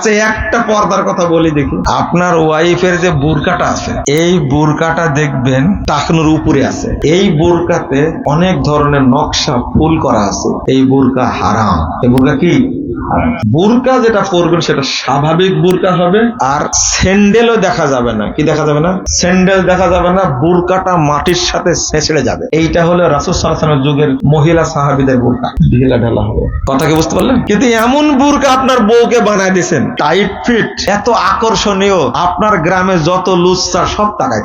আচ্ছা একটা পর্দার কথা বলি দেখি। আপনার ওয়াইফের যে বুরকাটা আছে, এই বুরকাটা দেখবেন টাকনুর উপরে আছে। এই বুরকাতে অনেক ধরনের নকশা ফুল করা আছে। এই বুরকা হারাম। এই বুরকা কি। বুরকা যেটা পরবেন সেটা স্বাভাবিক বুরকা হবে। আর স্যান্ডেলও দেখা যাবে না। কি দেখা যাবে না? স্যান্ডেল দেখা যাবে না বুরকাটা মাটির সাথে ছেঁচড়ে যাবে। এইটা হলো রাসুল সালামের যুগের মহিলা সাহাবিদের বুরকা। ঢিলা ঢালা হবে। কথা কি বুঝতে পারলেন? কিন্তু এমন বুরকা আপনার বউকে বানায় দিয়েছেন। টাইট ফিট এত আকর্ষণীয়। আপনার গ্রামে যত লুচ্ছা সব তাকায়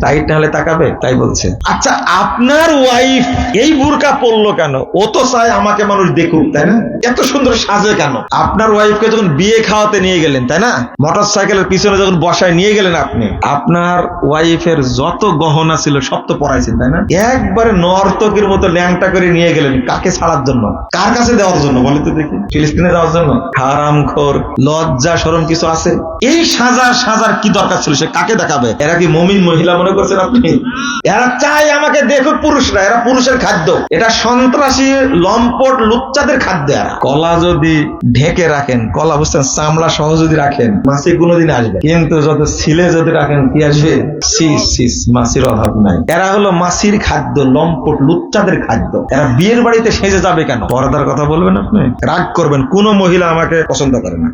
টাইট না হলে তাকাবে? তাই বলছে। আচ্ছা আপনার ওয়াইফ এই বুরকা পরলো কেন? ও তো চায় আমাকে মানুষ দেখুক তাই না? এত সুন্দর সাজে কেন? আপনার ওয়াইফকে যখন বিয়ে খাওয়াতে নিয়ে গেলেন, তাই না? মোটর সাইকেলের পিছনে যখন বসায় নিয়ে গেলেন আপনি, আপনার ওয়াইফের যত গহনা ছিল সব তো পড়াইছেন তাই না? একবারে নর্তকের মতো ল্যাংটা করে নিয়ে গেলেন, কাকে ছাড়ার জন্য? কার কাছে দেওয়ার জন্য বলে তো দেখি, ফিলিস্তিনে যাওয়ার জন্য? হারাম খোর লজ্জা সরম কিছু আছে? এই সাজার সাজার কি দরকার ছিল, সে কাকে দেখাবে? এরা কি মমিন মহিলা মনে করছেন আপনি? এরা চাই আমাকে দেখুক পুরুষরা, এরা পুরুষের খাদ্য। এটা সন্ত্রাসী লম্পট লুচ্চাদের খাদ্য এরা। কলা যদি ঢেকে রাখেন, কলা বুঝছেন চামড়া সহ যদি রাখেন মাছি কোনোদিন আসবে। কিন্তু যত ছিলে যদি রাখেন, কি আসবে? সিস সিস মাছির অভাব নাই। এরা হলো মাসির খাদ্য, লম্পট, লুচ্চাদের খাদ্য। এরা বিয়ের বাড়িতে সেজে যাবে কেন? পর্দার কথা বলবেন আপনি? রাগ করবেন। কোনো মহিলা আমাকে পছন্দ করে না।